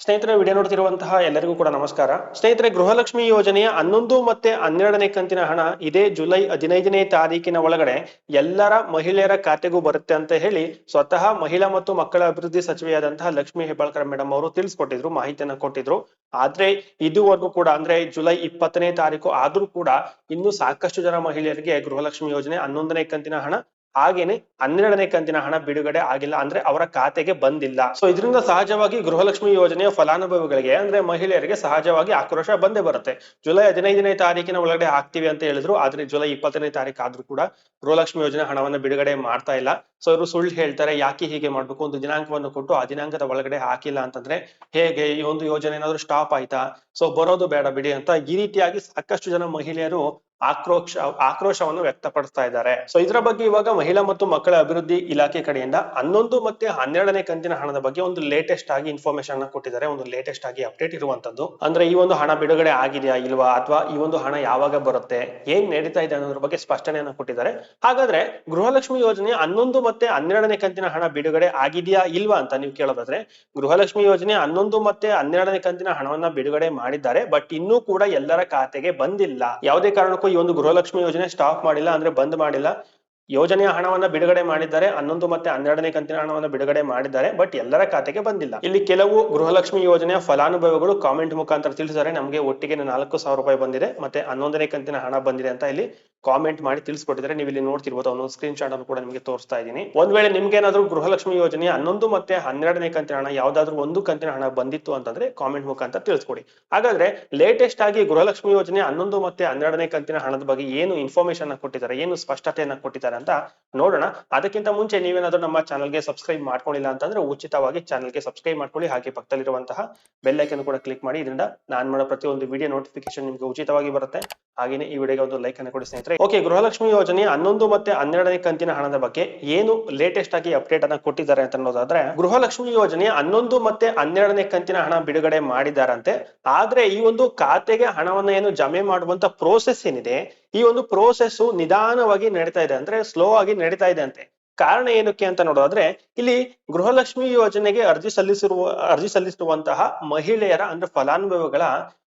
ಸ್ನೇಹಿತರೆ, ವಿಡಿಯೋ ನೋಡ್ತಿರುವಂತಹ ಎಲ್ಲರಿಗೂ ಕೂಡ ನಮಸ್ಕಾರ. ಸ್ನೇಹಿತರೆ, ಗೃಹಲಕ್ಷ್ಮಿ ಯೋಜನೆಯ ಹನ್ನೊಂದು ಮತ್ತೆ ಹನ್ನೆರಡನೇ ಕಂತಿನ ಹಣ ಇದೇ ಜುಲೈ ಹದಿನೈದನೇ ತಾರೀಕಿನ ಒಳಗಡೆ ಎಲ್ಲರ ಮಹಿಳೆಯರ ಖಾತೆಗೂ ಬರುತ್ತೆ ಅಂತ ಹೇಳಿ ಸ್ವತಃ ಮಹಿಳಾ ಮತ್ತು ಮಕ್ಕಳ ಅಭಿವೃದ್ಧಿ ಸಚಿವೆಯಾದಂತಹ ಲಕ್ಷ್ಮಿ ಹೆಬ್ಬಾಳ್ಕರ್ ಮೇಡಮ್ ಅವರು ತಿಳಿಸ್ಕೊಟ್ಟಿದ್ರು, ಮಾಹಿತಿಯನ್ನ ಕೊಟ್ಟಿದ್ರು. ಆದ್ರೆ ಇದುವರೆಗೂ ಕೂಡ, ಅಂದ್ರೆ ಜುಲೈ ಇಪ್ಪತ್ತನೇ ತಾರೀಕು ಆದ್ರೂ ಕೂಡ ಇನ್ನು ಸಾಕಷ್ಟು ಜನ ಮಹಿಳೆಯರಿಗೆ ಗೃಹಲಕ್ಷ್ಮಿ ಯೋಜನೆ ಹನ್ನೊಂದನೇ ಕಂತಿನ ಹಣ ಹಾಗೇನೆ ಹನ್ನೆರಡನೇ ಕಂತಿನ ಹಣ ಬಿಡುಗಡೆ ಆಗಿಲ್ಲ ಅಂದ್ರೆ ಅವರ ಖಾತೆಗೆ ಬಂದಿಲ್ಲ. ಸೊ ಇದರಿಂದ ಸಹಜವಾಗಿ ಗೃಹಲಕ್ಷ್ಮಿ ಯೋಜನೆಯ ಫಲಾನುಭವಿಗಳಿಗೆ ಅಂದ್ರೆ ಮಹಿಳೆಯರಿಗೆ ಸಹಜವಾಗಿ ಆಕ್ರೋಶ ಬಂದೇ ಬರುತ್ತೆ. ಜುಲೈ ಹದಿನೈದನೇ ತಾರೀಕಿನ ಒಳಗಡೆ ಹಾಕ್ತಿವಿ ಅಂತ ಹೇಳಿದ್ರು, ಆದ್ರೆ ಜುಲೈ ಇಪ್ಪತ್ತನೇ ತಾರೀಕು ಆದ್ರೂ ಕೂಡ ಗೃಹಲಕ್ಷ್ಮಿ ಯೋಜನೆ ಹಣವನ್ನ ಬಿಡುಗಡೆ ಮಾಡ್ತಾ ಇಲ್ಲ. ಸೊ ಇವರು ಸುಳ್ಳು ಹೇಳ್ತಾರೆ, ಯಾಕೆ ಹೀಗೆ ಮಾಡ್ಬೇಕು? ಒಂದು ದಿನಾಂಕವನ್ನು ಕೊಟ್ಟು ಆ ದಿನಾಂಕದ ಒಳಗಡೆ ಹಾಕಿಲ್ಲ ಅಂತಂದ್ರೆ ಹೇಗೆ ಈ ಒಂದು ಯೋಜನೆ ಏನಾದ್ರು ಸ್ಟಾಪ್ ಆಯ್ತಾ? ಸೊ ಬರೋದು ಬೇಡ ಬಿಡಿ ಅಂತ ಈ ರೀತಿಯಾಗಿ ಸಾಕಷ್ಟು ಜನ ಮಹಿಳೆಯರು ಆಕ್ರೋಶ ಆಕ್ರೋಶವನ್ನು ವ್ಯಕ್ತಪಡಿಸ್ತಾ ಇದ್ದಾರೆ. ಸೊ ಇದರ ಬಗ್ಗೆ ಇವಾಗ ಮಹಿಳಾ ಮತ್ತು ಮಕ್ಕಳ ಅಭಿವೃದ್ಧಿ ಇಲಾಖೆ ಕಡೆಯಿಂದ ಹನ್ನೊಂದು ಮತ್ತೆ ಹನ್ನೆರಡನೇ ಕಂತಿನ ಹಣದ ಬಗ್ಗೆ ಒಂದು ಲೇಟೆಸ್ಟ್ ಆಗಿ ಇನ್ಫಾರ್ಮೇಶನ್ ಅನ್ನ ಕೊಟ್ಟಿದ್ದಾರೆ. ಒಂದು ಲೇಟೆಸ್ಟ್ ಆಗಿ ಅಪ್ಡೇಟ್ ಇರುವಂತದ್ದು. ಅಂದ್ರೆ ಈ ಒಂದು ಹಣ ಬಿಡುಗಡೆ ಆಗಿದೆಯಾ ಇಲ್ವಾ? ಅಥವಾ ಈ ಒಂದು ಹಣ ಯಾವಾಗ ಬರುತ್ತೆ? ಏನ್ ನಡೀತಾ ಇದೆ ಅನ್ನೋದ್ರ ಬಗ್ಗೆ ಸ್ಪಷ್ಟನೆಯನ್ನ ಕೊಟ್ಟಿದ್ದಾರೆ. ಹಾಗಾದ್ರೆ ಗೃಹಲಕ್ಷ್ಮಿ ಯೋಜನೆ ಹನ್ನೊಂದು ಮತ್ತೆ ಹನ್ನೆರಡನೇ ಕಂತಿನ ಹಣ ಬಿಡುಗಡೆ ಆಗಿದೆಯಾ ಇಲ್ವಾ ಅಂತ ನೀವು ಕೇಳೋದಾದ್ರೆ, ಗೃಹಲಕ್ಷ್ಮಿ ಯೋಜನೆ ಹನ್ನೊಂದು ಮತ್ತೆ ಹನ್ನೆರಡನೇ ಕಂತಿನ ಹಣವನ್ನ ಬಿಡುಗಡೆ ಮಾಡಿದ್ದಾರೆ. ಬಟ್ ಇನ್ನೂ ಕೂಡ ಎಲ್ಲರ ಖಾತೆಗೆ ಬಂದಿಲ್ಲ. ಯಾವುದೇ ಕಾರಣಕ್ಕೂ ಈ ಒಂದು ಗೃಹಲಕ್ಷ್ಮಿ ಯೋಜನೆ ಸ್ಟಾಪ್ ಮಾಡಿಲ್ಲ ಅಂದ್ರೆ ಬಂದ್ ಮಾಡಿಲ್ಲ. ಯೋಜನೆಯ ಹಣವನ್ನ ಬಿಡುಗಡೆ ಮಾಡಿದ್ದಾರೆ. ಹನ್ನೊಂದು ಮತ್ತೆ ಹನ್ನೆರಡನೇ ಕಂತಿನ ಹಣವನ್ನ ಬಿಡುಗಡೆ ಮಾಡಿದ್ದಾರೆ ಬಟ್ ಎಲ್ಲರ ಖಾತೆಗೆ ಬಂದಿಲ್ಲ. ಇಲ್ಲಿ ಕೆಲವು ಗೃಹಲಕ್ಷ್ಮಿ ಯೋಜನೆಯ ಫಲಾನುಭವಿಗಳು ಕಾಮೆಂಟ್ ಮುಖಾಂತರ ತಿಳಿಸಿದ್ದಾರೆ. ನಮಗೆ ಒಟ್ಟಿಗೆ ನಾಲ್ಕು ಸಾವಿರ ರೂಪಾಯಿ ಬಂದಿದೆ, ಮತ್ತೆ ಹನ್ನೊಂದನೇ ಕಂತಿನ ಹಣ ಬಂದಿದೆ ಅಂತ ಇಲ್ಲಿ ಕಾಮೆಂಟ್ ಮಾಡಿ ತಿಳಿಸ್ಕೊಟ್ಟಿದ್ರೆ ನೀವು ಇಲ್ಲಿ ನೋಡ್ತಿರ್ಬೋದು ಅವನು ಸ್ಕ್ರೀನ್ ಶಾಟ್ ಅನ್ನು ಕೂಡ ನಿಮಗೆ ತೋರಿಸ್ತಾ ಇದ್ದೀನಿ. ಒಂದ್ ವೇಳೆ ನಿಮ್ಗೆ ಏನಾದ್ರು ಗೃಹಲಕ್ಷ್ಮಿ ಯೋಜನೆ, ಹನ್ನೊಂದು ಮತ್ತೆ ಹನ್ನೆರಡನೇ ಕಂತಿನ ಹಣ, ಯಾವ್ದಾದ್ರು ಒಂದು ಕಂತಿನ ಹಣ ಬಂದಿತ್ತು ಅಂತಂದ್ರೆ ಕಾಮೆಂಟ್ ಮುಖಾಂತರ ತಿಳಿಸ್ಕೊಡಿ. ಹಾಗಾದ್ರೆ ಲೇಟೆಸ್ಟ್ ಆಗಿ ಗೃಹಲಕ್ಷ್ಮಿ ಯೋಜನೆ, ಹನ್ನೊಂದು ಮತ್ತೆ ಹನ್ನೆರಡನೇ ಕಂತಿನ ಹಣದ ಬಗ್ಗೆ ಏನು ಇನ್ಫಾರ್ಮೇಶನ್ ಕೊಟ್ಟಿದ್ದಾರೆ, ಏನು ಸ್ಪಷ್ಟತೆಯನ್ನ ಕೊಟ್ಟಿದ್ದಾರೆ ಅಂತ ನೋಡೋಣ. ಅದಕ್ಕಿಂತ ಮುಂಚೆ ನೀವೇನಾದ್ರೂ ನಮ್ಮ ಚಾನಲ್ಗೆ ಸಬ್ಸ್ಕ್ರೈಬ್ ಮಾಡ್ಕೊಂಡಿಲ್ಲ ಅಂತಂದ್ರೆ ಉಚಿತವಾಗಿ ಚಾನಲ್ಗೆ ಸಬ್ಸ್ಕ್ರೈಬ್ ಮಾಡ್ಕೊಳ್ಳಿ. ಹಾಗೆ ಪಕ್ಕದಲ್ಲಿರುವಂತಹ ಬೆಲ್ಲೈಕನ್ ಕೂಡ ಕ್ಲಿಕ್ ಮಾಡಿ. ಇದರಿಂದ ನಾನು ಮಾಡೋ ಪ್ರತಿಯೊಂದು ವಿಡಿಯೋ ನೋಟಿಫಿಕೇಶನ್ ನಿಮಗೆ ಉಚಿತವಾಗಿ ಬರುತ್ತೆ. ಹಾಗೇನೆ ಈ ವಿಡಿಯೋಗೆ ಒಂದು ಲೈಕ್ ಅನ್ನು ಕೊಡಿ ಸ್ನೇಹಿತರೆ. ಓಕೆ ಗೃಹಲಕ್ಷ್ಮಿ ಯೋಜನೆ ಹನ್ನೊಂದು ಮತ್ತೆ ಹನ್ನೆರಡನೇ ಕಂತಿನ ಹಣದ ಬಗ್ಗೆ ಏನು ಲೇಟೆಸ್ಟ್ ಆಗಿ ಅಪ್ಡೇಟ್ ಅನ್ನ ಕೊಟ್ಟಿದ್ದಾರೆ ಅಂತ ಅನ್ನೋದಾದ್ರೆ, ಗೃಹಲಕ್ಷ್ಮಿ ಯೋಜನೆ ಹನ್ನೊಂದು ಮತ್ತೆ ಹನ್ನೆರಡನೇ ಕಂತಿನ ಹಣ ಬಿಡುಗಡೆ ಮಾಡಿದಾರಂತೆ. ಆದ್ರೆ ಈ ಒಂದು ಖಾತೆಗೆ ಹಣವನ್ನ ಏನು ಜಮೆ ಮಾಡುವಂತ ಪ್ರೋಸೆಸ್ ಏನಿದೆ, ಈ ಒಂದು ಪ್ರೋಸೆಸ್ ನಿಧಾನವಾಗಿ ನಡೀತಾ ಇದೆ ಅಂದ್ರೆ ಸ್ಲೋ ಆಗಿ ನಡೀತಾ ಇದೆ ಅಂತೆ. ಕಾರಣ ಏನಕ್ಕೆ ಅಂತ ನೋಡೋದಾದ್ರೆ, ಇಲ್ಲಿ ಗೃಹಲಕ್ಷ್ಮಿ ಯೋಜನೆಗೆ ಅರ್ಜಿ ಸಲ್ಲಿಸಿರುವ, ಅರ್ಜಿ ಸಲ್ಲಿಸಿರುವಂತಹ ಮಹಿಳೆಯರ ಅಂದ್ರೆ ಫಲಾನುಭವಿಗಳ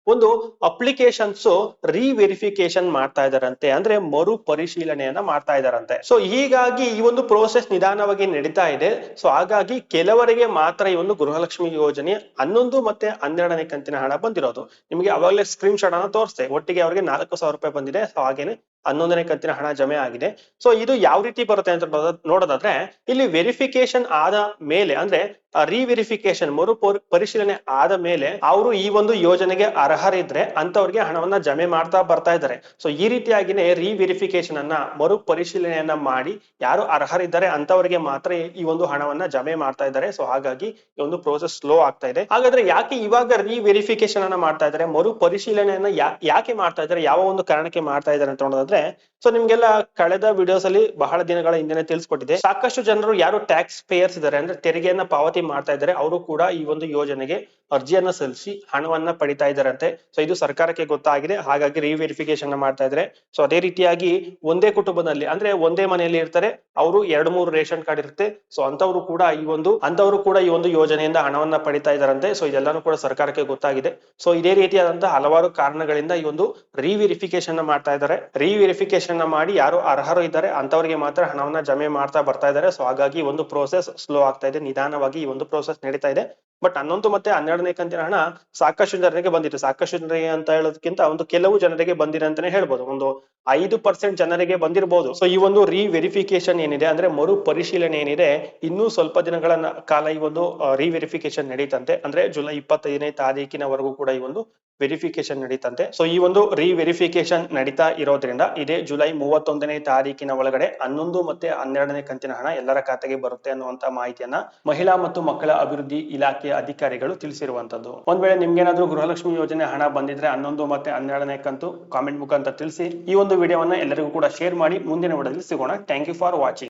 ಒಂದು ಅಪ್ಲಿಕೇಶನ್ಸ್ ರಿವೆರಿಫಿಕೇಶನ್ ಮಾಡ್ತಾ ಇದಾರಂತೆ. ಅಂದ್ರೆ ಮರು ಪರಿಶೀಲನೆಯನ್ನ ಮಾಡ್ತಾ ಇದಾರಂತೆ. ಸೊ ಹೀಗಾಗಿ ಈ ಒಂದು ಪ್ರೋಸೆಸ್ ನಿಧಾನವಾಗಿ ನಡೀತಾ ಇದೆ. ಸೊ ಹಾಗಾಗಿ ಕೆಲವರಿಗೆ ಮಾತ್ರ ಈ ಒಂದು ಗೃಹಲಕ್ಷ್ಮಿ ಯೋಜನೆ ಹನ್ನೊಂದು ಮತ್ತೆ ಹನ್ನೆರಡನೇ ಕಂತಿನ ಹಣ ಬಂದಿರೋದು. ನಿಮಗೆ ಅವಾಗಲೇ ಸ್ಕ್ರೀನ್ ಶಾಟ್ ಅನ್ನ ತೋರಿಸ್ತೆ ಒಟ್ಟಿಗೆ ಅವರಿಗೆ ನಾಲ್ಕು ಸಾವಿರ ರೂಪಾಯಿ ಬಂದಿದೆ. ಸೊ ಹಾಗೇನೆ ಹನ್ನೊಂದನೇ ಕಂತಿನ ಹಣ ಜಮೆ ಆಗಿದೆ. ಸೊ ಇದು ಯಾವ ರೀತಿ ಬರುತ್ತೆ ಅಂತ ನೋಡೋದಾದ್ರೆ, ಇಲ್ಲಿ ವೆರಿಫಿಕೇಶನ್ ಆದ ಮೇಲೆ, ಅಂದ್ರೆ ರಿವೆರಿಫಿಕೇಶನ್ ಮರು ಪರಿಶೀಲನೆ ಆದ ಮೇಲೆ ಅವರು ಈ ಒಂದು ಯೋಜನೆಗೆ ಅರ್ಹರಿದ್ರೆ ಅಂತವ್ರಿಗೆ ಹಣವನ್ನ ಜಮೆ ಮಾಡ್ತಾ ಬರ್ತಾ ಇದ್ದಾರೆ. ಸೊ ಈ ರೀತಿಯಾಗಿನೇ ರಿವೆರಿಫಿಕೇಶನ್ ಅನ್ನ ಮರು ಪರಿಶೀಲನೆಯನ್ನ ಮಾಡಿ ಯಾರು ಅರ್ಹರಿದ್ದಾರೆ ಅಂತವರಿಗೆ ಮಾತ್ರ ಈ ಒಂದು ಹಣವನ್ನ ಜಮೆ ಮಾಡ್ತಾ ಇದ್ದಾರೆ. ಸೊ ಹಾಗಾಗಿ ಈ ಒಂದು ಪ್ರೋಸೆಸ್ ಸ್ಲೋ ಆಗ್ತಾ ಇದೆ. ಹಾಗಾದ್ರೆ ಯಾಕೆ ಇವಾಗ ರಿವೆರಿಫಿಕೇಶನ್ ಅನ್ನ ಮಾಡ್ತಾ ಇದ್ದಾರೆ? ಮರು ಪರಿಶೀಲನೆಯನ್ನ ಯಾಕೆ ಮಾಡ್ತಾ ಇದ್ದಾರೆ? ಯಾವ ಒಂದು ಕಾರಣಕ್ಕೆ ಮಾಡ್ತಾ ಇದ್ದಾರೆ ಅಂತ ನೋಡೋದಾದ್ರೆ ಸೊ ನಿಮ್ಗೆಲ್ಲ ಕಳೆದ ವಿಡಿಯೋಸ್ ಅಲ್ಲಿ ಬಹಳ ದಿನಗಳ ಹಿಂದೆ ತಿಳಿಸ್ಕೊಟ್ಟಿದೆ ಸಾಕಷ್ಟು ಜನರು ಯಾರು ಟ್ಯಾಕ್ಸ್ ಪೇಯರ್ಸ್ ಇದ್ದಾರೆ ಅಂದ್ರೆ ತೆರಿಗೆಯನ್ನ ಪಾವತಿ ಮಾಡ್ತಾ ಇದ್ದಾರೆ. ಅವರು ಕೂಡ ಈ ಒಂದು ಯೋಜನೆಗೆ ಅರ್ಜಿಯನ್ನ ಸಲ್ಲಿಸಿ ಹಣವನ್ನ ಪಡಿತಾ ಇದ್ದಾರಂತೆ. ಸೊ ಇದು ಸರ್ಕಾರಕ್ಕೆ ಗೊತ್ತಾಗಿದೆ. ಹಾಗಾಗಿ ರಿವೆರಿಫಿಕೇಶನ್ ಮಾಡ್ತಾ ಇದ್ದಾರೆ. ಸೊ ಅದೇ ರೀತಿಯಾಗಿ ಒಂದೇ ಕುಟುಂಬದಲ್ಲಿ, ಅಂದ್ರೆ ಒಂದೇ ಮನೆಯಲ್ಲಿ ಇರ್ತಾರೆ. ಅವರು ಎರಡು ಮೂರು ರೇಷನ್ ಕಾರ್ಡ್ ಇರುತ್ತೆ. ಸೊ ಅಂತವರು ಕೂಡ ಈ ಒಂದು ಅಂತವರು ಕೂಡ ಈ ಒಂದು ಯೋಜನೆಯಿಂದ ಹಣವನ್ನ ಪಡಿತಾ ಇದ್ದಾರಂತೆ. ಸೊ ಇದೆಲ್ಲಾನು ಕೂಡ ಸರ್ಕಾರಕ್ಕೆ ಗೊತ್ತಾಗಿದೆ. ಸೊ ಇದೇ ರೀತಿಯಾದಂತಹ ಹಲವಾರು ಕಾರಣಗಳಿಂದ ಈ ಒಂದು ರಿವೆರಿಫಿಕೇಶನ್ ಮಾಡ್ತಾ ಇದ್ದಾರೆ. ರಿವೆರಿಫಿಕೇಶನ್ ಮಾಡಿ ಯಾರು ಅರ್ಹರು ಇದ್ದಾರೆ ಅಂತವರಿಗೆ ಮಾತ್ರ ಹಣವನ್ನ ಜಮೆ ಮಾಡ್ತಾ ಬರ್ತಾ ಇದ್ದಾರೆ. ಸೊ ಹಾಗಾಗಿ ಒಂದು ಪ್ರೋಸೆಸ್ ಸ್ಲೋ ಆಗ್ತಾ ಇದೆ. ನಿಧಾನವಾಗಿ ಈ ಒಂದು ಪ್ರೋಸೆಸ್ ನಡೀತಾ ಇದೆ. ಬಟ್ ಹನ್ನೊಂದು ಮತ್ತೆ ಹನ್ನೆರಡನೇ ಕಂತಿನ ಹಣ ಸಾಕಷ್ಟು ಜನರಿಗೆ ಬಂದಿತ್ತು. ಸಾಕಷ್ಟು ಜನರಿಗೆ ಅಂತ ಹೇಳೋದಕ್ಕಿಂತ ಒಂದು ಕೆಲವು ಜನರಿಗೆ ಬಂದಿದೆ ಅಂತಾನೆ ಹೇಳ್ಬೋದು. ಒಂದು ಐದು ಪರ್ಸೆಂಟ್ ಜನರಿಗೆ ಬಂದಿರಬಹುದು ಸೊ ಈ ಒಂದು ರಿವೆರಿಫಿಕೇಶನ್ ಏನಿದೆ ಅಂದ್ರೆ ಮರು ಪರಿಶೀಲನೆ ಏನಿದೆ, ಇನ್ನೂ ಸ್ವಲ್ಪ ದಿನಗಳ ಕಾಲ ಈ ಒಂದು ರಿವೆರಿಫಿಕೇಶನ್ ನಡೀತಂತೆ. ಅಂದ್ರೆ ಜುಲೈ ಇಪ್ಪತ್ತೈದನೇ ತಾರೀಕಿನವರೆಗೂ ಕೂಡ ಈ ಒಂದು ವೆರಿಫಿಕೇಶನ್ ನಡೀತಂತೆ. ಸೊ ಈ ಒಂದು ರಿವೆರಿಫಿಕೇಶನ್ ನಡೀತಾ ಇರೋದ್ರಿಂದ ಇದೇ ಜುಲೈ ಮೂವತ್ತೊಂದನೇ ತಾರೀಕಿನ ಒಳಗಡೆ ಹನ್ನೊಂದು ಮತ್ತೆ ಹನ್ನೆರಡನೇ ಕಂತಿನ ಹಣ ಎಲ್ಲರ ಖಾತೆಗೆ ಬರುತ್ತೆ ಅನ್ನುವಂತ ಮಾಹಿತಿಯನ್ನ ಮಹಿಳಾ ಮತ್ತು ಮಕ್ಕಳ ಅಭಿವೃದ್ಧಿ ಇಲಾಖೆಯ ಅಧಿಕಾರಿಗಳು ತಿಳಿಸಿರುವಂತದ್ದು. ಒಂದ್ ವೇಳೆ ನಿಮ್ಗೇನಾದ್ರೂ ಗೃಹಲಕ್ಷ್ಮಿ ಯೋಜನೆ ಹಣ ಬಂದಿದ್ರೆ ಹನ್ನೊಂದು ಮತ್ತೆ ಹನ್ನೆರಡನೇ ಕಂತು ಕಾಮೆಂಟ್ ಮುಖಾಂತರ ತಿಳಿಸಿ. ಈ ಒಂದು ವಿಡಿಯೋವನ್ನ ಎಲ್ಲರಿಗೂ ಕೂಡ ಶೇರ್ ಮಾಡಿ. ಮುಂದಿನ ವಿಡಿಯೋದಲ್ಲಿ ಸಿಗೋಣ. Thank you for watching